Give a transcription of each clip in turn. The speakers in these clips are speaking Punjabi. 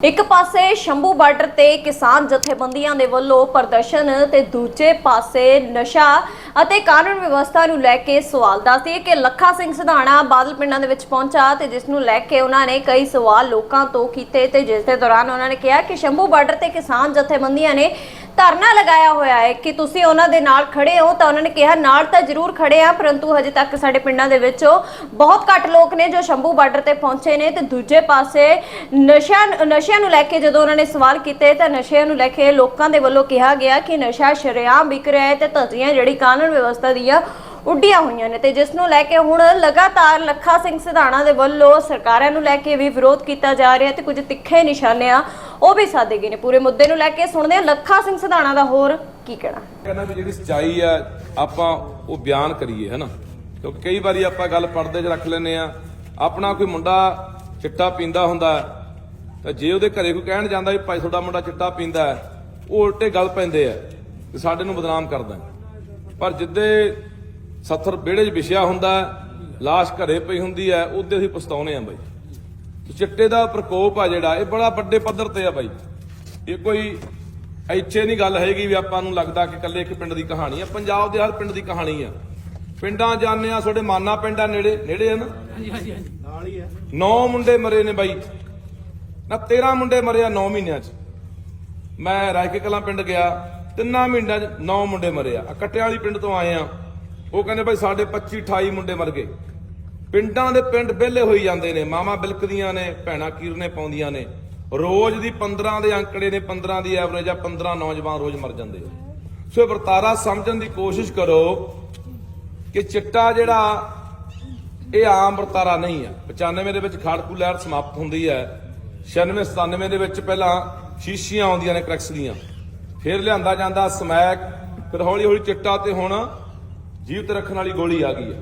ਇੱਕ ਪਾਸੇ ਸ਼ੰਭੂ ਬਾਰਡਰ ਤੇ ਕਿਸਾਨ ਜਥੇਬੰਦੀਆਂ ਦੇ ਵੱਲੋਂ ਪ੍ਰਦਰਸ਼ਨ ਤੇ ਦੂਜੇ ਪਾਸੇ ਨਸ਼ਾ ਅਤੇ ਕਾਨੂੰਨ ਵਿਵਸਥਾ ਨੂੰ ਲੈ ਕੇ ਸਵਾਲ ਦੱਸਦੀ ਹੈ ਕਿ ਲੱਖਾ ਸਿੰਘ ਸਿਧਾਣਾ ਬਾਦਲ ਪਿੰਡਾਂ ਦੇ ਵਿੱਚ ਪਹੁੰਚਾ ਤੇ ਜਿਸ ਨੂੰ ਲੈ ਕੇ ਉਹਨਾਂ ਨੇ ਕਈ ਸਵਾਲ ਲੋਕਾਂ ਤੋਂ ਕੀਤੇ ਤੇ ਜਿਸ ਦੇ ਦੌਰਾਨ ਉਹਨਾਂ ਨੇ ਕਿਹਾ ਕਿ ਸ਼ੰਭੂ ਬਾਰਡਰ ਤੇ ਕਿਸਾਨ ਜਥੇਬੰਦੀਆਂ ਨੇ ਧਰਨਾ ਲਗਾਇਆ ਹੋਇਆ ਹੈ ਕਿ ਤੁਸੀਂ ਉਹਨਾਂ ਦੇ ਨਾਲ ਖੜੇ ਹੋ ਤਾਂ ਉਹਨਾਂ ਨੇ ਕਿਹਾ, ਨਾਲ ਤਾਂ ਜ਼ਰੂਰ ਖੜੇ ਆ ਪਰੰਤੂ ਹਜੇ ਤੱਕ ਸਾਡੇ ਪਿੰਡਾਂ ਦੇ ਵਿੱਚ ਬਹੁਤ ਘੱਟ ਲੋਕ ਨੇ ਜੋ ਸ਼ੰਭੂ ਬਾਰਡਰ ਤੇ ਪਹੁੰਚੇ ਨੇ ਤੇ ਦੂਜੇ ਪਾਸੇ ਨਸ਼ਿਆਂ ਨਸ਼ਿਆਂ ਨੂੰ ਲੈ ਕੇ ਜਦੋਂ ਉਹਨਾਂ ਨੇ ਸਵਾਲ ਕੀਤੇ ਤਾਂ ਨਸ਼ਿਆਂ ਨੂੰ ਲੈ ਕੇ ਲੋਕਾਂ ਦੇ ਵੱਲੋਂ ਕਿਹਾ ਗਿਆ ਕਿ ਨਸ਼ਾ ਸ਼ਰੇਆਮ ਵਿਕ ਰਿਹਾ ਹੈ ਤੇ ਧੱਜੀਆਂ ਜਿਹੜੀ ਕਾਨੂੰਨ ਵਿਵਸਥਾ ਦੀਆਂ ਉੱਡੀਆਂ ਹੋਈਆਂ ਨੇ ਤੇ ਜਿਸ ਨੂੰ ਲੈ ਕੇ ਹੁਣ ਲਗਾਤਾਰ ਲੱਖਾ ਸਿੰਘ ਸਿਧਾਣਾ ਦੇ ਵੱਲੋਂ ਸਰਕਾਰਾਂ ਨੂੰ ਲੈ ਕੇ ਵੀ ਵਿਰੋਧ ਕੀਤਾ ਜਾ ਰਿਹਾ ਤੇ ਕੁਝ ਤਿੱਖੇ ਨਿਸ਼ਾਨੇ ਆ ਉਹ ਵੀ ਸਾਧੇ ਗਏ ਨੇ ਪੂਰੇ ਮੁੱਦੇ ਨੂੰ ਲੈ ਕੇ ਸੁਣਦੇ ਹਾਂ ਲੱਖਾ ਸਿੰਘ ਸਿਧਾਣਾ ਦਾ ਹੋਰ ਕੀ ਕਹਿਣਾ। ਕਹਿੰਦਾ ਵੀ ਜਿਹੜੀ ਸਚਾਈ ਆ ਆਪਾਂ ਉਹ ਬਿਆਨ ਕਰੀਏ ਹਨਾ ਕਿਉਂਕਿ ਕਈ ਵਾਰੀ ਆਪਾਂ ਗੱਲ ਪਰਦੇ 'ਚ ਰੱਖ ਲੈਨੇ ਆ ਆਪਣਾ ਕੋਈ ਮੁੰਡਾ ਚਿੱਟਾ ਪੀਂਦਾ ਹੁੰਦਾ ਹੈ, ਤਾਂ ਜੇ ਉਹਦੇ ਘਰੇ ਕੋਈ ਕਹਿਣ ਜਾਂਦਾ ਵੀ ਭਾਈ ਤੁਹਾਡਾ ਮੁੰਡਾ ਚਿੱਟਾ ਪੀਂਦਾ ਉਹ ਉਲਟੇ ਗੱਲ ਪੈਂਦੇ ਆ ਕਿ ਸਾਡੇ ਨੂੰ ਬਦਨਾਮ ਕਰਦਾ ਪਰ ਜਿੱਦੇ ਸੱਥਰ ਵਿਹੜੇ 'ਚ ਵਿਛਿਆ ਹੁੰਦਾ ਲਾਸ਼ ਘਰੇ ਪਈ ਹੁੰਦੀ ਹੈ ਉਹਦੇ ਅਸੀਂ ਪਛਤਾਉਨੇ ਆ ਬਾਈ। ਚਿੱਟੇ ਦਾ ਪ੍ਰਕੋਪ ਆ ਜਿਹੜਾ ਇਹ ਬੜਾ ਵੱਡੇ ਪੱਧਰ ਤੇ ਆ ਬਾਈ। ਇਹ ਕੋਈ ਇੱਥੇ ਨਹੀਂ ਗੱਲ ਹੈਗੀ ਵੀ ਆਪਾਂ ਨੂੰ ਲੱਗਦਾ ਕਿ ਇਕੱਲੇ ਇੱਕ ਪਿੰਡ ਦੀ ਕਹਾਣੀ ਆ। ਪੰਜਾਬ ਦੇ ਹਰ ਪਿੰਡ ਦੀ ਕਹਾਣੀ ਆ। ਪਿੰਡਾਂ ਜਾਂਦੇ ਆ ਤੁਹਾਡੇ ਮਾਨਾ ਪਿੰਡਾਂ ਨੇੜੇ ਨੇੜੇ ਆ ਨਾ? ਹਾਂਜੀ ਹਾਂਜੀ ਨਾਲ ਹੀ ਆ। 9 ਮੁੰਡੇ ਮਰੇ ਨੇ ਬਾਈ। ਨਾ 13 ਮੁੰਡੇ ਮਰੇ ਆ 9 ਮਹੀਨਿਆਂ 'ਚ। ਮੈਂ ਰਾਇਕੇ ਕਲਾਂ ਪਿੰਡ ਗਿਆ ਤਿੰਨਾਂ ਮਹੀਨਿਆਂ 'ਚ 9 ਮੁੰਡੇ ਮਰੇ ਆ। ਆਹ ਕੱਟਿਆਂ ਵਾਲੀ ਪਿੰਡ ਤੋਂ ਆਏ ਆ। ਉਹ ਕਹਿੰਦੇ ਬਾਈ ਸਾਡੇ 25 28 ਮੁੰਡੇ ਮਰ ਗਏ। ਪਿੰਡਾਂ ਦੇ ਪਿੰਡ ਵਿਹਲੇ ਹੋਈ ਜਾਂਦੇ ਨੇ ਮਾਮਾ ਬਿਲਕਦੀਆਂ ਨੇ, ਭੈਣਾ ਕੀਰਨੇ ਪਾਉਂਦੀਆਂ ਨੇ। ਰੋਜ਼ ਦੀ 15 ਦੇ ਅੰਕੜੇ ਨੇ 15 ਦੀ ਐਵਰੇਜ ਆ 15 ਨੌਜਵਾਨ ਰੋਜ਼ ਮਰ ਜਾਂਦੇ ਆ। ਸੋ ਇਹ ਵਰਤਾਰਾ ਸਮਝਣ ਦੀ ਕੋਸ਼ਿਸ਼ ਕਰੋ ਕਿ ਚਿੱਟਾ ਜਿਹੜਾ, ਇਹ ਆਮ ਵਰਤਾਰਾ ਨਹੀਂ ਆ। 95 ਦੇ ਵਿੱਚ ਖਾੜਕੂ ਲਹਿਰ ਸਮਾਪਤ ਹੁੰਦੀ ਹੈ। 96 97 ਦੇ ਵਿੱਚ ਪਹਿਲਾਂ ਸ਼ੀਸ਼ੀਆਂ ਆਉਂਦੀਆਂ ਨੇ ਕਰੈਕਸ ਦੀਆਂ। ਫਿਰ ਲਿਆਂਦਾ ਜਾਂਦਾ ਸਮੈਕ, ਫਿਰ ਹੌਲੀ ਹੌਲੀ ਚਿੱਟਾ ਤੇ ਹੁਣ ਜੀਵਤ ਰੱਖਣ ਵਾਲੀ ਗੋਲੀ ਆ ਗਈ ਹੈ।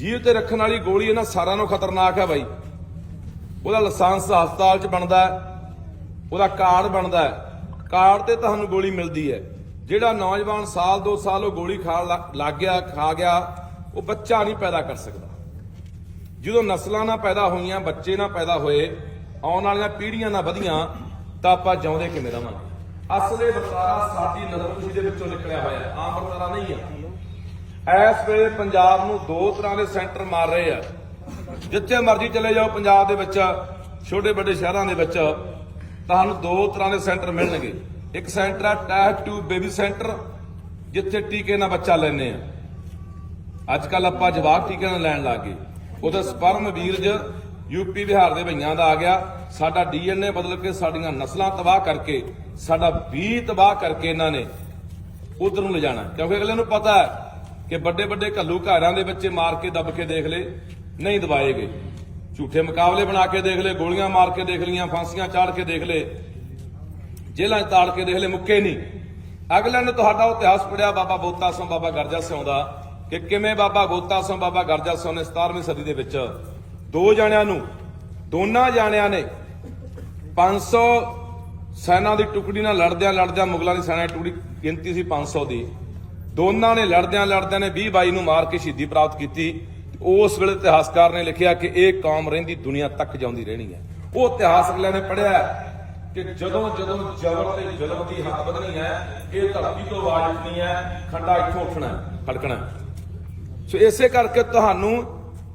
ਜੀਵ ਤੇ ਰੱਖਣ ਵਾਲੀ ਗੋਲੀ ਇਹਨਾਂ ਸਾਰਿਆਂ ਨੂੰ ਖਤਰਨਾਕ ਹੈ ਬਾਈ। ਉਹਦਾ ਲਾਇਸੈਂਸ ਹਸਪਤਾਲ 'ਚ ਬਣਦਾ ਉਹਦਾ ਕਾਰਡ ਬਣਦਾ ਕਾਰਡ ਤੇ ਤੁਹਾਨੂੰ ਗੋਲੀ ਮਿਲਦੀ ਹੈ। ਜਿਹੜਾ ਨੌਜਵਾਨ ਸਾਲ 2 ਸਾਲ ਉਹ ਗੋਲੀ ਖਾ ਲੱਗ ਗਿਆ, ਖਾ ਗਿਆ, ਉਹ ਬੱਚਾ ਨਹੀਂ ਪੈਦਾ ਕਰ ਸਕਦਾ। ਜਦੋਂ ਨਸਲਾਂ ਨਾ ਪੈਦਾ ਹੋਈਆਂ, ਬੱਚੇ ਨਾ ਪੈਦਾ ਹੋਏ, ਆਉਣ ਵਾਲੀਆਂ ਪੀੜ੍ਹੀਆਂ ਨਾ ਵਧੀਆਂ, ਤਾਂ ਆਪਾਂ ਜਿਉਂਦੇ ਕਿਵੇਂ ਰਵਾਂਗੇ ਅਸਲੇ ਵਰਤਾਰਾ ਸਾਡੀ ਨਜ਼ਰਖੁਸ਼ੀ ਦੇ ਵਿੱਚੋਂ ਨਿਕਲਿਆ ਹੋਇਆ ਆਮ ਵਰਤਾਰਾ ਨਹੀਂ ਹੈ। ਇਸ ਵੇਲੇ ਪੰਜਾਬ ਨੂੰ ਦੋ ਤਰ੍ਹਾਂ ਦੇ ਸੈਂਟਰ ਮਾਰ ਰਹੇ ਆ। ਜਿੱਥੇ ਮਰਜ਼ੀ ਚਲੇ ਜਾਓ ਪੰਜਾਬ ਦੇ ਵਿੱਚ, ਛੋਟੇ ਵੱਡੇ ਸ਼ਹਿਰਾਂ ਦੇ ਵਿੱਚ, ਤੁਹਾਨੂੰ ਦੋ ਤਰ੍ਹਾਂ ਦੇ ਸੈਂਟਰ ਮਿਲਣਗੇ। ਇੱਕ ਸੈਂਟਰ ਹੈ ਟੈਕ ਟੂ ਬੇਬੀ ਸੈਂਟਰ, ਜਿੱਥੇ ਟੀਕੇ ਨਾਲ ਬੱਚਾ ਲੈਣੇ ਆ। ਅੱਜ ਕੱਲ ਆਪਾਂ ਜਵਾਬ ਟੀਕੇ ਨਾਲ ਲੈਣ ਲੱਗ ਗਏ। ਉਹਦਾ ਸਪਰਮ ਵੀਰਜ ਯੂਪੀ ਬਿਹਾਰ ਦੇ ਭਈਆਂ ਦਾ ਆ ਗਿਆ। ਸਾਡਾ ਡੀਐਨਏ ਬਦਲ ਕੇ ਸਾਡੀਆਂ ਨਸਲਾਂ ਤਬਾਹ ਕਰਕੇ, ਸਾਡਾ ਵੀ ਤਬਾਹ ਕਰਕੇ ਇਹਨਾਂ ਨੇ ਉਧਰ ਨੂੰ ਲਿਜਾਣਾ। ਕਿਉਂਕਿ ਅਗਲੇ ਨੂੰ ਪਤਾ ਹੈ ਕਿ ਵੱਡੇ ਵੱਡੇ ਘੱਲੂ ਘਾਰਿਆਂ ਦੇ ਬੱਚੇ ਮਾਰ ਕੇ ਦੱਬ ਕੇ ਦੇਖ ਲੈ ਨਹੀਂ ਦਬਾਏ ਗਏ। ਝੂਠੇ ਮੁਕਾਬਲੇ ਬਣਾ ਕੇ ਦੇਖ ਲੈ ਗੋਲੀਆਂ ਮਾਰ ਕੇ ਦੇਖ ਲਈਆਂ, ਫਾਂਸੀਆਂ ਚਾੜ ਕੇ ਦੇਖ ਲੈ ਜੇਲ੍ਹਾਂ 'ਚ ਤਾੜ ਕੇ ਦੇਖ ਲੈ ਮੁੱਕੇ ਨਹੀਂ। ਅਗਲੇ ਨੇ ਤੁਹਾਡਾ ਇਤਿਹਾਸ ਪੜਿਆ ਬਾਬਾ ਗੋਤਾ ਸਿੰਘ ਬਾਬਾ ਗਰਜਾ ਸਿੰਘ ਦਾ, ਕਿ ਕਿਵੇਂ ਬਾਬਾ ਗੋਤਾ ਸਿੰਘ ਬਾਬਾ ਗਰਜਾ ਸਿੰਘ ਨੇ 17ਵੀਂ ਸਦੀ ਦੇ ਵਿੱਚ ਦੋ ਜਾਣਿਆਂ ਨੂੰ, ਦੋਨਾਂ ਜਾਣਿਆਂ ਨੇ 500 ਸੈਨਾ ਦੀ ਟੁਕੜੀ ਨਾਲ ਲੜਦਿਆਂ ਲੜਦਿਆਂ ਮੁਗਲਾਂ ਦੀ ਸੈਨਾ ਦੀ ਟੁਕੜੀ ਗਿਣਤੀ ਸੀ 500 ਦੀ। ਦੋਨਾਂ ਨੇ ਲੜਦਿਆਂ ਲੜਦਿਆਂ ਨੇ 20 ਬਾਈ ਨੂੰ ਮਾਰ ਕੇ ਸ਼ਹੀਦੀ ਪ੍ਰਾਪਤ ਕੀਤੀ। ਉਸ ਵੇਲੇ ਇਤਿਹਾਸਕਾਰ ਨੇ ਲਿਖਿਆ ਕਿ ਇਹ ਕੌਮ ਰਹਿੰਦੀ ਦੁਨੀਆ ਤੱਕ ਜਾਉਂਦੀ ਰਹਿਣੀ ਹੈ। ਉਹ ਇਤਿਹਾਸ ਅਗਲਿਆਂ ਨੇ ਪੜਿਆ ਕਿ ਜਦੋਂ ਜਦੋਂ ਜ਼ਬਰ ਤੇ ਜ਼ੁਲਮ ਦੀ ਹੱਦ ਵਧਣੀ ਹੈ, ਇਹ ਧਰਤੀ ਤੋਂ ਆਵਾਜ਼ ਉੱਠਣੀ ਹੈ, ਖੰਡਾ ਇੱਥੋਂ ਉੱਠਣਾ ਖੜਕਣਾ ਸੋ ਇਸੇ ਕਰਕੇ ਤੁਹਾਨੂੰ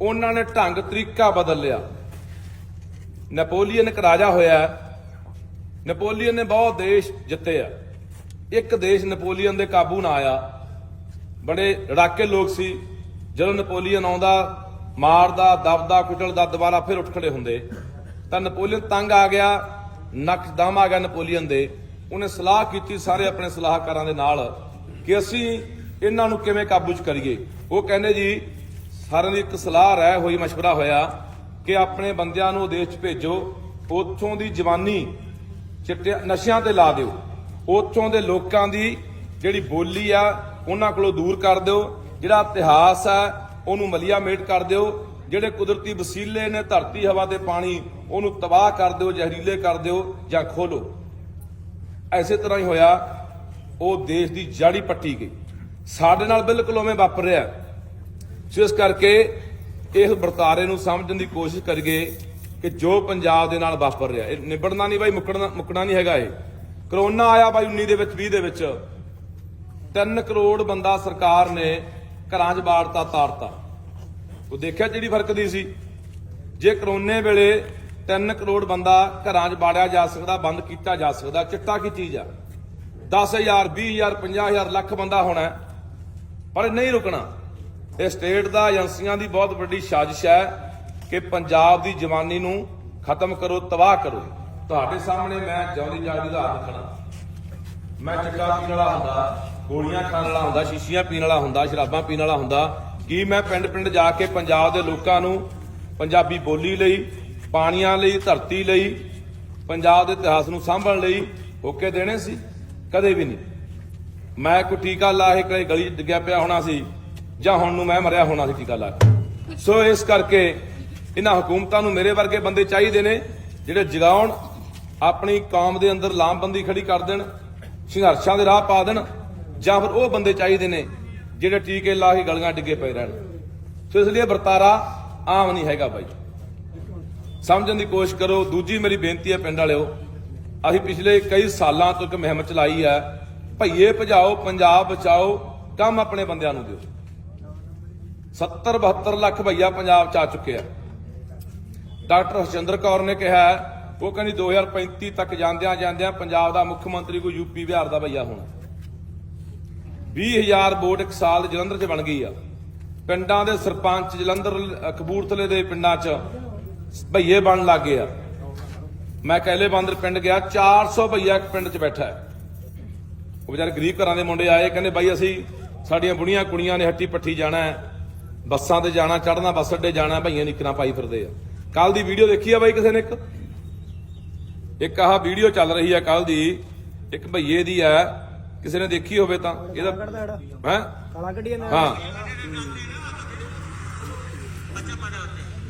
ਉਹਨਾਂ ਨੇ ਢੰਗ ਤਰੀਕਾ ਬਦਲ ਲਿਆ। ਨੈਪੋਲੀਅਨ ਇੱਕ ਰਾਜਾ ਹੋਇਆ ਨੈਪੋਲੀਅਨ ਨੇ ਬਹੁਤ ਦੇਸ਼ ਜਿੱਤੇ ਆ ਇੱਕ ਦੇਸ਼ ਨੈਪੋਲੀਅਨ ਦੇ ਕਾਬੂ ਨਾ ਆਇਆ। ਬੜੇ ਲੜਾਕੇ ਲੋਕ ਸੀ ਜਦੋਂ ਨੈਪੋਲੀਅਨ ਆਉਂਦਾ ਮਾਰਦਾ ਦਬਦਾ ਕੁਚਲਦਾ ਦੁਬਾਰਾ ਫਿਰ ਉੱਠ ਖੜੇ ਹੁੰਦੇ ਤਾਂ ਨੈਪੋਲੀਅਨ ਤੰਗ ਆ ਗਿਆ ਨਕਦਮ ਆ ਗਿਆ ਨੈਪੋਲੀਅਨ ਦੇ ਉਹਨੇ ਸਲਾਹ ਕੀਤੀ ਸਾਰੇ ਆਪਣੇ ਸਲਾਹਕਾਰਾਂ ਦੇ ਨਾਲ ਕਿ ਅਸੀਂ ਇਹਨਾਂ ਨੂੰ ਕਿਵੇਂ ਕਾਬੂ 'ਚ ਕਰੀਏ ਉਹ ਕਹਿੰਦੇ ਜੀ ਸਾਰਿਆਂ ਦੀ ਇੱਕ ਸਲਾਹ ਰਹਿ ਹੋਈ مشورہ ਹੋਇਆ ਕਿ ਆਪਣੇ ਬੰਦਿਆਂ ਨੂੰ ਉਹ ਦੇਸ਼ 'ਚ ਭੇਜੋ ਉੱਥੋਂ ਦੀ ਜਵਾਨੀ ਚਿੱਟੇ ਨਸ਼ਿਆਂ ਤੇ ਲਾ ਦਿਓ ਉੱਥੋਂ ਦੇ ਲੋਕਾਂ ਦੀ ਜਿਹੜੀ ਬੋਲੀ ਆ ਉਹਨਾਂ ਕੋਲੋਂ ਦੂਰ ਕਰ ਦਿਓ। ਜਿਹੜਾ ਇਤਿਹਾਸ ਆ ਉਹਨੂੰ ਮਲੀਆ ਮੇਟ ਕਰ ਦਿਓ। ਜਿਹੜੇ ਕੁਦਰਤੀ ਵਸੀਲੇ ਨੇ, ਧਰਤੀ ਹਵਾ ਤੇ ਪਾਣੀ, ਉਹਨੂੰ ਤਬਾਹ ਕਰ ਦਿਓ, ਜ਼ਹਿਰੀਲੇ ਕਰ ਦਿਓ ਜਾਂ ਖੋਲੋ ਐਸੇ ਤਰ੍ਹਾਂ ਹੀ ਹੋਇਆ, ਉਹ ਦੇਸ਼ ਦੀ ਜਾੜੀ ਪੱਟੀ ਗਈ। ਸਾਡੇ ਨਾਲ ਬਿਲਕੁਲ ਉਵੇਂ ਵਾਪਰ ਰਿਹਾ ਸੋ ਇਸ ਕਰਕੇ ਇਸ ਵਰਤਾਰੇ ਨੂੰ ਸਮਝਣ ਦੀ ਕੋਸ਼ਿਸ਼ ਕਰੀਏ ਕਿ ਜੋ ਪੰਜਾਬ ਦੇ ਨਾਲ ਵਾਪਰ ਰਿਹਾ। ਇਹ ਨਿਬੜਨਾ ਨਹੀਂ ਬਾਈ ਮੁੱਕਣਾ ਮੁੱਕਣਾ ਨਹੀਂ ਹੈਗਾ ਇਹ। ਕਰੋਨਾ ਆਇਆ ਬਾਈ 19 ਦੇ ਵਿੱਚ 20 ਦੇ ਵਿੱਚ। 3 ਕਰੋੜ ਬੰਦਾ ਸਰਕਾਰ ਨੇ ਘਰਾਂ 'ਚ ਬਾੜਤਾ ਤਾਰਤਾ। ਉਹ ਦੇਖਿਆ ਜਿਹੜੀ ਫ਼ਰਕ ਦੀ ਸੀ? ਜੇ ਕਰੋਨੇ ਵੇਲੇ 3 ਕਰੋੜ ਬੰਦਾ ਘਰਾਂ 'ਚ ਬਾੜਿਆ ਜਾ ਸਕਦਾ, ਬੰਦ ਕੀਤਾ ਜਾ ਸਕਦਾ, ਚਿੱਟਾ ਕੀ ਚੀਜ਼ ਆ? 10000 20000 50000 ਲੱਖ ਬੰਦਾ ਹੋਣਾ ਪਰ ਇਹ ਨਹੀਂ ਰੁਕਣਾ। ਇਹ ਸਟੇਟ ਦਾ, ਏਜੰਸੀਆਂ ਦੀ ਬਹੁਤ ਵੱਡੀ ਸਾਜ਼ਿਸ਼ ਹੈ ਕਿ ਪੰਜਾਬ ਦੀ ਜਵਾਨੀ ਨੂੰ ਖਤਮ ਕਰੋ, ਤਬਾਹ ਕਰੋ। ਤੁਹਾਡੇ ਸਾਹਮਣੇ ਮੈਂ ਜਿਉਂਦੀ ਜਾਗਦੀ ਦਾ ਹੱਥ ਖੜਾ ਮੈਂ ਚਿੱਟਾ ਪੀਣ ਵਾਲਾ ਹੁੰਦਾ। ਗੋਲੀਆਂ ਖਾਣ ਵਾਲਾ ਹੁੰਦਾ, ਸ਼ੀਸ਼ੀਆਂ ਪੀਣ ਵਾਲਾ ਹੁੰਦਾ, ਸ਼ਰਾਬਾਂ ਪੀਣ ਵਾਲਾ ਹੁੰਦਾ। ਕੀ ਮੈਂ ਪਿੰਡ ਪਿੰਡ ਜਾ ਕੇ ਪੰਜਾਬ ਦੇ ਲੋਕਾਂ ਨੂੰ ਪੰਜਾਬੀ ਬੋਲੀ ਲਈ, ਪਾਣੀਆਂ ਲਈ, ਧਰਤੀ ਲਈ, ਪੰਜਾਬ ਦੇ ਇਤਿਹਾਸ ਨੂੰ ਸਾਂਭਣ ਲਈ ਹੋਕੇ ਦੇਣੇ ਸੀ? ਕਦੇ ਵੀ ਨਹੀਂ। ਮੈਂ ਕੋਈ ਟੀਕਾ ਲਾ ਕੇ ਕਦੇ ਗਲੀ 'ਚ ਡਿੱਗਿਆ ਪਿਆ ਹੋਣਾ ਸੀ, ਜਾਂ ਹੁਣ ਨੂੰ ਮੈਂ ਮਰਿਆ ਹੋਣਾ ਸੀ ਟੀਕਾ ਲਾ ਕੇ। ਸੋ ਇਸ ਕਰਕੇ ਇਹਨਾਂ ਹਕੂਮਤਾਂ ਨੂੰ ਮੇਰੇ ਵਰਗੇ ਬੰਦੇ ਚਾਹੀਦੇ ਨੇ, ਜਿਹੜੇ ਜਗਾਉਣ, ਆਪਣੀ ਕੌਮ ਦੇ ਅੰਦਰ ਲਾਮਬੰਦੀ ਖੜੀ ਕਰ ਦੇਣ, ਸੰਘਰਸ਼ਾਂ ਦੇ ਰਾਹ ਪਾ ਦੇਣ ਜਾਂ ਫਿਰ ਉਹ ਬੰਦੇ ਚਾਹੀਦੇ ਨੇ ਜਿਹੜੇ ਟੀਕੇ ਲਾ ਕੇ ਗਲੀਆਂ ਡਿੱਗੇ ਪਏ ਰਹਿਣ। ਸੋ ਇਸ ਲਈ ਵਰਤਾਰਾ ਆਮ ਨਹੀਂ ਹੈਗਾ ਬਾਈ। ਸਮਝਣ ਦੀ ਕੋਸ਼ਿਸ਼ ਕਰੋ, ਦੂਜੀ ਮੇਰੀ ਬੇਨਤੀ ਹੈ ਪਿੰਡ ਵਾਲਿਓ, ਅਸੀਂ ਪਿਛਲੇ ਕਈ ਸਾਲਾਂ ਤੋਂ ਇੱਕ ਮੁਹਿੰਮ ਚਲਾਈ ਹੈ, ਭਈਏ ਭਜਾਓ, ਪੰਜਾਬ ਬਚਾਓ, ਕੰਮ ਆਪਣੇ ਬੰਦਿਆਂ ਨੂੰ ਦਿਓ। 70 72 ਲੱਖ ਭਈਆ ਪੰਜਾਬ ਚ ਆ ਚੁੱਕੇ ਆ। ਡਾਕਟਰ ਹਰਜਿੰਦਰ ਕੌਰ ਨੇ ਕਿਹਾ ਉਹ ਕਹਿੰਦੀ 2035 ਤੱਕ ਜਾਂਦਿਆਂ ਜਾਂਦਿਆਂ ਪੰਜਾਬ ਦਾ ਮੁੱਖ ਮੰਤਰੀ ਕੋਈ ਯੂਪੀ ਬਿਹਾਰ ਦਾ ਭਈਆ ਹੋਣਾ। 20000 ਵੋਟ ਇੱਕ ਸਾਲ ਜਲੰਧਰ 'ਚ ਬਣ ਗਈ ਆ। ਪਿੰਡਾਂ ਦੇ ਸਰਪੰਚ ਜਲੰਧਰ ਅ, ਕਪੂਰਥਲੇ ਦੇ ਪਿੰਡਾਂ 'ਚ ਭਈਏ ਬਣ ਲੱਗ ਗਏ ਆ। ਮੈਂ ਕਹਿਲੇ ਬਾਂਦਰ ਪਿੰਡ ਗਿਆ 400 ਭਈਆ ਇੱਕ ਪਿੰਡ 'ਚ ਬੈਠਾ ਹੈ। ਉਹ ਵਿਚਾਰੇ ਗਰੀਬ ਘਰਾਂ ਦੇ ਮੁੰਡੇ ਆਏ ਕਹਿੰਦੇ ਬਾਈ ਅਸੀਂ ਸਾਡੀਆਂ ਬੁੜੀਆਂ ਕੁੜੀਆਂ ਨੇ ਹੱਟੀ ਪੱਠੀ ਜਾਣਾ ਹੈ ਬੱਸਾਂ ਤੇ ਜਾਣਾ ਚੜਨਾ ਬੱਸ ਅੱਡੇ ਜਾਣਾ ਭਈਆਂ ਨਿਕਰਾਂ ਪਾਈ ਫਿਰਦੇ ਆ। ਕੱਲ ਦੀ ਵੀਡੀਓ ਦੇਖੀ ਆ ਬਾਈ ਕਿਸੇ ਨੇ ਇੱਕ? ਇੱਕ ਆਹ ਵੀਡੀਓ ਚੱਲ ਰਹੀ ਆ ਕੱਲ ਦੀ ਇੱਕ ਭਈਏ ਦੀ ਆ ਕਿਸੇ ਨੇ ਦੇਖੀ ਹੋਵੇ ਤਾਂ ਇਹਦਾ ਹੈ? ਕਾਲਾ ਕੱਢੀਏ ਨਾ ਹਾਂ।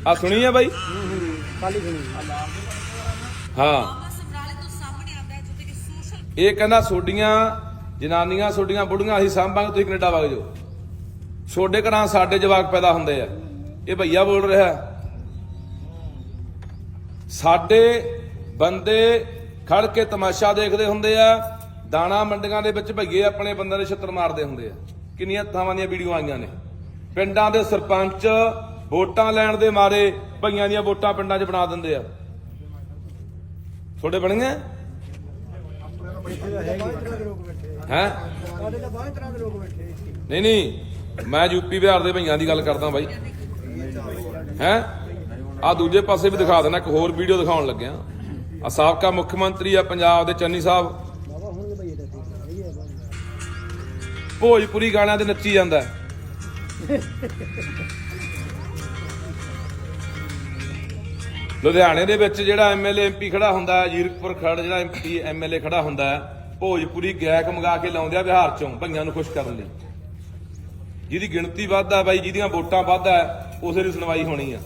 ਆ ਸੁਣੀ ਆ ਬਾਈ? ਕਾਲੀ ਸੁਣੀ। ਹਾਂ। ਇਹ ਕਹਿੰਦਾ ਸੋਡੀਆਂ ਜਨਾਨੀਆਂ ਸੋਡੀਆਂ ਬੁੜੀਆਂ ਅਸੀਂ ਸਾਂਭਾਂਗੇ ਤੁਸੀਂ ਕੈਨੇਡਾ ਵਗ ਜਾਓ। ਛੋਡੇ ਘਰਾਂ ਸਾਡੇ ਜਵਾਕ ਪੈਦਾ ਹੁੰਦੇ ਆ। ਇਹ ਭਈਆ ਬੋਲ ਰਿਹਾ। ਸਾਡੇ ਬੰਦੇ ਖੜ ਕੇ ਤਮਾਸ਼ਾ ਦੇਖਦੇ ਹੁੰਦੇ ਆ। ਦਾਣਾ ਮੰਡੀਆਂ ਦੇ ਵਿੱਚ ਭਈਏ ਆਪਣੇ ਬੰਦਿਆਂ ਦੇ ਛਿੱਤਰ ਮਾਰਦੇ ਹੁੰਦੇ ਆ। ਕਿੰਨੀਆਂ ਥਾਵਾਂ ਦੀਆਂ ਵੀਡੀਓ ਆਈਆਂ ਨੇ। ਪਿੰਡਾਂ ਦੇ ਸਰਪੰਚ ਵੋਟਾਂ ਲੈਣ ਦੇ ਮਾਰੇ ਭਈਆਂ ਦੀਆਂ ਵੋਟਾਂ ਪਿੰਡਾਂ 'ਚ ਬਣਾ ਦਿੰਦੇ ਆ। ਤੁਹਾਡੇ ਬਣੀਆਂ? ਹੈ? ਨਹੀਂ ਨਹੀਂ, ਮੈਂ ਯੂਪੀ ਬਿਹਾਰ ਦੇ ਭਈਆਂ ਦੀ ਗੱਲ ਕਰਦਾ ਬਾਈ। ਹੈ? ਆ ਦੂਜੇ ਪਾਸੇ ਵੀ ਦਿਖਾ ਦੇਣਾ, ਇੱਕ ਹੋਰ ਵੀਡੀਓ ਦਿਖਾਉਣ ਲੱਗਿਆ। ਆ ਸਾਬਕਾ ਮੁੱਖ ਮੰਤਰੀ ਆ ਪੰਜਾਬ ਦੇ ਚੰਨੀ ਸਾਹਿਬ। ਭੋਜਪੁਰੀ ਗਾਣਿਆਂ ਤੇ ਨੱਚੀ ਜਾਂਦਾ ਹੈ। ਲੁਧਿਆਣੇ ਦੇ ਵਿੱਚ ਜਿਹੜਾ ਐਮਐਲਏ ਐਮਪੀ ਖੜਾ ਹੁੰਦਾ ਹੈ ਜੀਰਕਪੁਰ ਖੜ ਜਿਹੜਾ ਐਮਪੀ ਐਮਐਲਏ ਖੜਾ ਹੁੰਦਾ ਹੈ, ਭੋਜਪੁਰੀ ਗਾਇਕ ਮੰਗਾ ਕੇ ਲਾਉਂਦੇ ਆ ਬਿਹਾਰ ਚੋਂ ਭਈਆਂ ਨੂੰ ਖੁਸ਼ ਕਰਨ ਲਈ। ਜਿਹਦੀ ਗਿਣਤੀ ਵੱਧ ਆ ਬਾਈ, ਜਿਹਦੀਆਂ ਵੋਟਾਂ ਵੱਧ ਆ ਉਸੇ ਦੀ ਸੁਣਵਾਈ ਹੋਣੀ ਆ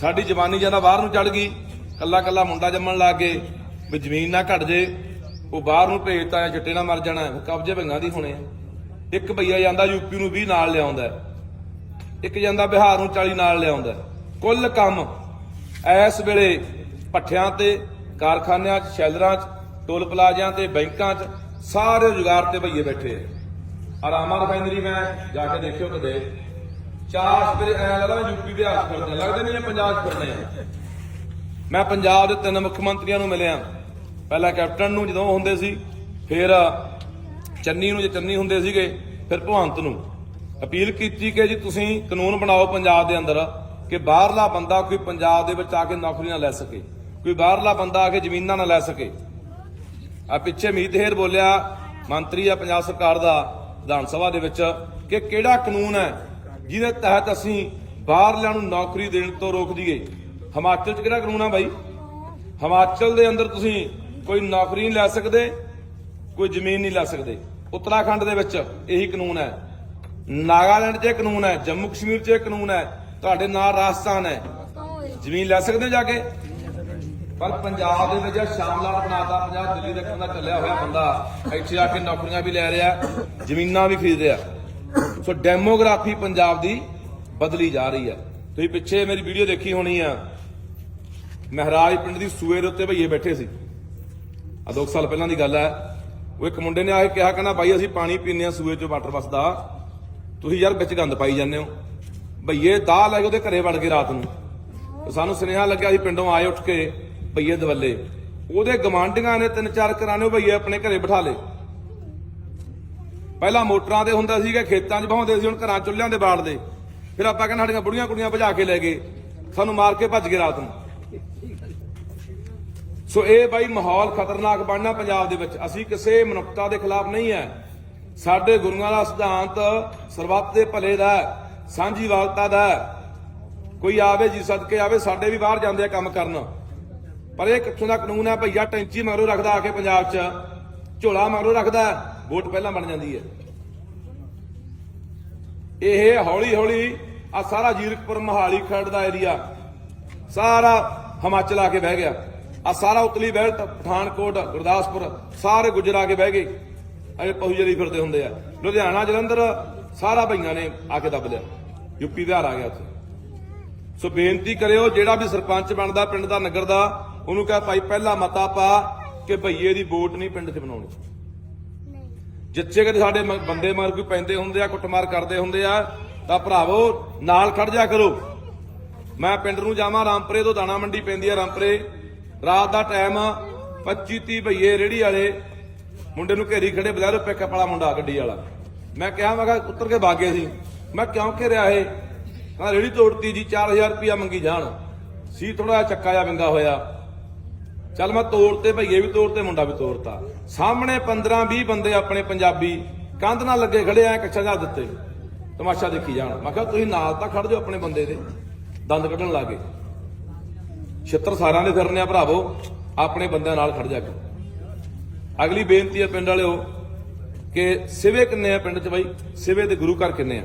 ਸਾਡੀ ਜਵਾਨੀ ਜ਼ਿਆਦਾ ਬਾਹਰ ਨੂੰ ਚੜ ਗਈ, ਕੱਲਾ ਕੱਲਾ ਮੁੰਡਾ ਜੰਮਣ ਲੱਗ ਗਏ, ਵੀ ਜ਼ਮੀਨ ਨਾ ਘਟ ਜੇ, ਉਹ ਬਾਹਰ ਨੂੰ ਭੇਜਤਾ ਜਾਂ ਚਿੱਟੇ ਨਾ ਮਰ ਜਾਣਾ ਕਬਜ਼ੇ ਭਈਆਂ ਦੀ ਹੋਣੇ ਆ। ਇੱਕ ਭਈਆ ਜਾਂਦਾ ਯੂਪੀ ਨੂੰ 20 ਨਾਲ ਲਿਆਉਂਦਾ ਇੱਕ ਜਾਂਦਾ ਬਿਹਾਰ ਨੂੰ 40 ਨਾਲ ਲਿਆਉਂਦਾ ਕੁੱਲ ਕੰਮ ਇਸ ਵੇਲੇ ਪੱਠਿਆਂ ਤੇ, ਕਾਰਖਾਨਿਆਂ 'ਚ, ਸ਼ੈਲਰਾਂ 'ਚ, ਟੋਲ ਪਲਾਜ਼ਿਆਂ ਤੇ, ਬੈਂਕਾਂ 'ਚ ਸਾਰੇ ਰੁਜ਼ਗਾਰ ਤੇ ਭਈਏ ਬੈਠੇ ਆ। ਆਰਾਮਾ ਰਿਫਾਈਨਰੀ ਮੈਂ ਜਾ ਕੇ ਦੇਖਿਓ ਕਦੇ ਚਾਰ ਸਵੇਰੇ ਐ ਲੱਗਦਾ ਯੂਪੀ ਬਿਹਾਰ 'ਚ ਫਿਰਦੇ ਲੱਗਦੇ ਨਹੀਂ ਇਹ ਪੰਜਾਬ 'ਚ ਫਿਰਦੇ ਆ। ਮੈਂ ਪੰਜਾਬ ਦੇ ਤਿੰਨ ਮੁੱਖ ਮੰਤਰੀਆਂ ਨੂੰ ਮਿਲਿਆ। ਪਹਿਲਾਂ ਕੈਪਟਨ ਨੂੰ ਜਦੋਂ ਹੁੰਦੇ ਸੀ, ਫਿਰ ਚੰਨੀ ਨੂੰ ਜੇ ਚੰਨੀ ਹੁੰਦੇ ਸੀਗੇ, ਫਿਰ ਭਵੰਤ ਨੂੰ। ਅਪੀਲ ਕੀਤੀ ਕਿ ਜੀ ਤੁਸੀਂ ਕਾਨੂੰਨ ਬਣਾਓ ਪੰਜਾਬ ਦੇ ਅੰਦਰ, ਕਿ ਬਾਹਰਲਾ ਬੰਦਾ ਕੋਈ ਪੰਜਾਬ ਦੇ ਵਿੱਚ ਆ ਕੇ ਨੌਕਰੀ ਨਾ ਲੈ ਸਕੇ, ਕੋਈ ਬਾਹਰਲਾ ਬੰਦਾ ਆ ਕੇ ਜ਼ਮੀਨਾਂ ਨਾ ਲੈ ਸਕੇ। ਆ ਪਿੱਛੇ ਮੀਤਹੇਰ ਬੋਲਿਆ, ਮੰਤਰੀ ਆ ਪੰਜਾਬ ਸਰਕਾਰ ਦਾ, ਵਿਧਾਨ ਸਭਾ ਦੇ ਵਿੱਚ, ਕਿ ਕਿਹੜਾ ਕਾਨੂੰਨ ਹੈ ਜਿਹਦੇ ਤਹਿਤ ਅਸੀਂ ਬਾਹਰਲਿਆਂ ਨੂੰ ਨੌਕਰੀ ਦੇਣ ਤੋਂ ਰੋਕ ਦਈਏ? ਹਿਮਾਚਲ 'ਚ ਕਿਹੜਾ ਕਾਨੂੰਨ ਆ ਬਾਈ? ਹਿਮਾਚਲ ਦੇ ਅੰਦਰ ਤੁਸੀਂ ਕੋਈ ਨੌਕਰੀ ਨਹੀਂ ਲੈ ਸਕਦੇ, ਕੋਈ ਜ਼ਮੀਨ ਨਹੀਂ ਲੈ ਸਕਦੇ। ਉੱਤਰਾਖੰਡ ਦੇ ਵਿੱਚ ਇਹੀ ਕਾਨੂੰਨ ਹੈ। ਨਾਗਾਲੈਂਡ 'ਚ ਇਹ ਕਾਨੂੰਨ ਹੈ, ਜੰਮੂ ਕਸ਼ਮੀਰ 'ਚ ਇਹ ਕਾਨੂੰਨ ਹੈ, ਤੁਹਾਡੇ ਨਾਲ ਰਾਜਸਥਾਨ ਹੈ। ਜ਼ਮੀਨ ਲੈ ਸਕਦੇ ਹੋ ਜਾ ਕੇ? ਪਰ ਪੰਜਾਬ ਦੇ ਵਿੱਚ ਸ਼ਾਮਲਾਟ ਬਣਾਤਾ, ਪੰਜਾਬ ਦਿੱਲੀ ਤੱਕ ਦਾ ਚੱਲਿਆ ਹੋਇਆ ਬੰਦਾ, ਇੱਥੇ ਆ ਕੇ ਨੌਕਰੀਆਂ ਵੀ ਲੈ ਰਿਹਾ, ਜ਼ਮੀਨਾਂ ਵੀ ਖਰੀਦ ਰਿਹਾ। ਸੋ ਡੈਮੋਗ੍ਰਾਫੀ ਪੰਜਾਬ ਦੀ ਬਦਲੀ ਜਾ ਰਹੀ ਹੈ। ਤੁਸੀਂ ਪਿੱਛੇ ਮੇਰੀ ਵੀਡੀਓ ਦੇਖੀ ਹੋਣੀ ਆ। ਮਹਾਰਾਜ ਪਿੰਡ ਦੀ ਸੂਏ ਦੇ ਉੱਤੇ ਭਈਏ ਬੈਠੇ ਸੀ। ਆ ਦੋ ਕੁ ਸਾਲ ਪਹਿਲਾਂ ਦੀ ਗੱਲ ਹੈ। ਉਹ ਇੱਕ ਮੁੰਡੇ ਨੇ ਆ ਕੇ ਕਿਹਾ ਕਹਿੰਦਾ ਬਾਈ ਅਸੀਂ ਪਾਣੀ ਪੀਂਦੇ ਆ ਸੂਏ ਚੋਂ ਵਾਟਰ ਬਸ ਦਾ। ਤੁਸੀਂ ਯਾਰ ਵਿੱਚ ਗੰਦ ਪਾਈ ਜਾਂਦੇ ਹੋ। ਭਈਏ ਦਾਹ ਲੈ ਕੇ ਉਹਦੇ ਘਰੇ ਵੜ ਗਏ ਰਾਤ ਨੂੰ। ਸਾਨੂੰ ਸੁਨੇਹਾ ਲੱਗਿਆ ਅਸੀਂ ਪਿੰਡੋਂ ਆਏ ਉੱਠ ਕੇ ਭਈਏ ਦਵੱਲੇ। ਉਹਦੇ ਗਵਾਂਢੀਆਂ ਨੇ ਤਿੰਨ ਚਾਰ ਕਰਾਣੇ ਭਈਏ ਆਪਣੇ ਘਰੇ ਬਿਠਾ ਲਏ। ਪਹਿਲਾਂ ਮੋਟਰਾਂ ਤੇ ਹੁੰਦਾ ਸੀਗਾ, ਖੇਤਾਂ 'ਚ ਬਹਾਉਂਦੇ ਸੀ, ਹੁਣ ਘਰਾਂ ਚੁੱਲ੍ਹਿਆਂ ਦੇ ਬਾੜਦੇ। ਫਿਰ ਆਪਾਂ ਕਹਿੰਦੇ ਸਾਡੀਆਂ ਬੁੜੀਆਂ ਕੁੜੀਆਂ ਭਜਾ ਕੇ ਲੈ ਗਏ। ਸਾਨੂੰ ਮਾਰ ਕੇ ਭੱਜ ਗਏ ਰਾਤ ਨੂੰ। ਸੋ ਇਹ ਬਾਈ ਮਾਹੌਲ ਖਤਰਨਾਕ ਬਣਨਾ ਪੰਜਾਬ ਦੇ ਵਿੱਚ। ਅਸੀਂ ਕਿਸੇ ਮਨੁੱਖਤਾ ਦੇ ਖਿਲਾਫ ਨਹੀਂ ਹੈ ਸਾਡੇ ਗੁਰੂਆਂ ਦਾ ਸਿਧਾਂਤ ਸਰਬੱਤ ਦੇ ਭਲੇ ਦਾ ਹੈ, ਸਾਂਝੀਵਾਲਤਾ ਦਾ ਕੋਈ ਆਵੇ ਜੀ ਸਦਕੇ ਆਵੇ ਸਾਡੇ ਵੀ ਬਾਹਰ ਜਾਂਦੇ ਆ ਕੰਮ ਕਰਨ। ਪਰ ਇਹ ਕਿੱਥੋਂ ਦਾ ਕਾਨੂੰਨ ਹੈ ਭਈਆ ਟੈਂਚੀ ਮਗਰੋਂ ਰੱਖਦਾ ਆ ਕੇ ਪੰਜਾਬ 'ਚ। ਝੋਲਾ ਮਗਰੋਂ ਰੱਖਦਾ ਵੋਟ ਪਹਿਲਾਂ ਬਣ ਜਾਂਦੀ ਹੈ ਇਹ ਹੌਲੀ ਹੌਲੀ ਆ ਸਾਰਾ ਜੀਰਕਪੁਰ ਮਹਾਲੀ ਖੜ ਦਾ ਏਰੀਆ ਸਾਰਾ ਹਿਮਾਚਲ ਆ ਕੇ ਬਹਿ ਗਿਆ। ਆ ਸਾਰਾ ਉਤਲੀ ਬੈਲਟ ਪਠਾਨਕੋਟ ਗੁਰਦਾਸਪੁਰ ਸਾਰੇ ਗੁਜਰ ਕੇ ਬਹਿ ਗਏ। ਅਜੇ ਪਹੂ ਜਲੀ ਫਿਰਦੇ ਹੁੰਦੇ ਆ। ਲੁਧਿਆਣਾ ਜਲੰਧਰ ਸਾਰਾ ਭਈਆਂ ਨੇ ਆ ਕੇ ਦੱਬ ਲਿਆ। ਯੂਪੀ ਬਿਹਾਰ ਆ ਗਿਆ ਉੱਥੇ। ਸੋ ਬੇਨਤੀ ਕਰਿਓ ਜਿਹੜਾ ਵੀ ਸਰਪੰਚ ਬਣਦਾ ਪਿੰਡ ਦਾ ਨਗਰ ਦਾ ਉਹਨੂੰ ਕਹ ਭਾਈ ਪਹਿਲਾ ਮਤਾ ਪਾ ਕਿ ਭਈਏ ਦੀ ਵੋਟ ਨਹੀਂ ਪਿੰਡ 'ਚ ਬਣਾਉਣੀ। ਜਿੱਥੇ ਕਦੇ ਸਾਡੇ ਬੰਦੇ ਮਰ ਕੋਈ ਪੈਂਦੇ ਹੁੰਦੇ ਆ ਕੁੱਟਮਾਰ ਕਰਦੇ ਹੁੰਦੇ ਆ ਤਾਂ ਭਰਾਵੋ ਨਾਲ ਖੜ ਜਾ ਕਰੋ। ਮੈਂ ਪਿੰਡ ਨੂੰ ਜਾਵਾਂ ਰਾਮਪੁਰੇ ਤੋਂ ਦਾਣਾ ਮੰਡੀ ਪੈਂਦੀ ਆ ਰਾਮਪੁਰੇ। ਰਾਤ ਦਾ ਟਾਈਮ 25 30 ਭਈਏ ਰੇੜੀ ਵਾਲੇ, ਮੁੰਡੇ ਨੂੰ ਘੇਰੀ ਖੜੇ ਬਲੈਰੋ ਪਿਕਅਪ ਵਾਲਾ ਮੁੰਡਾ ਗੱਡੀ ਵਾਲਾ। ਮੈਂ ਕਿਹਾ ਮੈਂ ਕਿਹਾ, ਉੱਤਰ ਕੇ ਭਾਗੇ ਸੀ। ਮੈਂ ਕਿਉਂ ਘੇਰਿਆ ਇਹ? ਕਹਿੰਦਾ ਰੇੜੀ ਤੋੜਤੀ ਜੀ 4000 ਰੁਪਇਆ ਮੰਗੀ ਜਾਣ। ਸੀ ਥੋੜਾ ਜਿਹਾ ਚੱਕਾ ਜਿਹਾ ਵਿੰਗਾ ਹੋਇਆ। ਚੱਲ ਮੈਂ ਤੋੜ ਤੇ ਭਈਏ ਵੀ ਤੋੜਤੇ, ਮੁੰਡਾ ਵੀ ਤੋੜਤਾ। ਸਾਹਮਣੇ 15 20 ਬੰਦੇ ਆਪਣੇ ਪੰਜਾਬੀ, ਕੰਧ ਨਾਲ ਲੱਗੇ ਖੜੇ ਆ, ਕੱਛਾ ਜਾ ਦਿੱਤੇ। ਤਮਾਸ਼ਾ ਦੇਖੀ ਜਾਣ। ਮੈਂ ਕਿਹਾ, ਤੁਸੀਂ ਨਾਲ ਤਾਂ ਖੜ ਜਾਓ ਆਪਣੇ ਬੰਦੇ ਦੇ। ਦੰਦ ਕੱਢਣ ਲੱਗੇ ਛਿੱਤਰ ਸਾਰਿਆਂ ਦੇ ਫਿਰਨੇ ਆ ਭਰਾਵੋ, ਆਪਣੇ ਬੰਦਿਆਂ ਨਾਲ ਖੜ ਜਾ ਕੇ। ਅਗਲੀ ਬੇਨਤੀ ਹੈ ਪਿੰਡ ਵਾਲਿਓ ਕਿ ਸਿਵੇ ਕਿੰਨੇ ਆ ਪਿੰਡ 'ਚ ਬਾਈ? ਸਿਵੇ ਦੇ ਗੁਰੂ ਘਰ ਕਿੰਨੇ ਆ?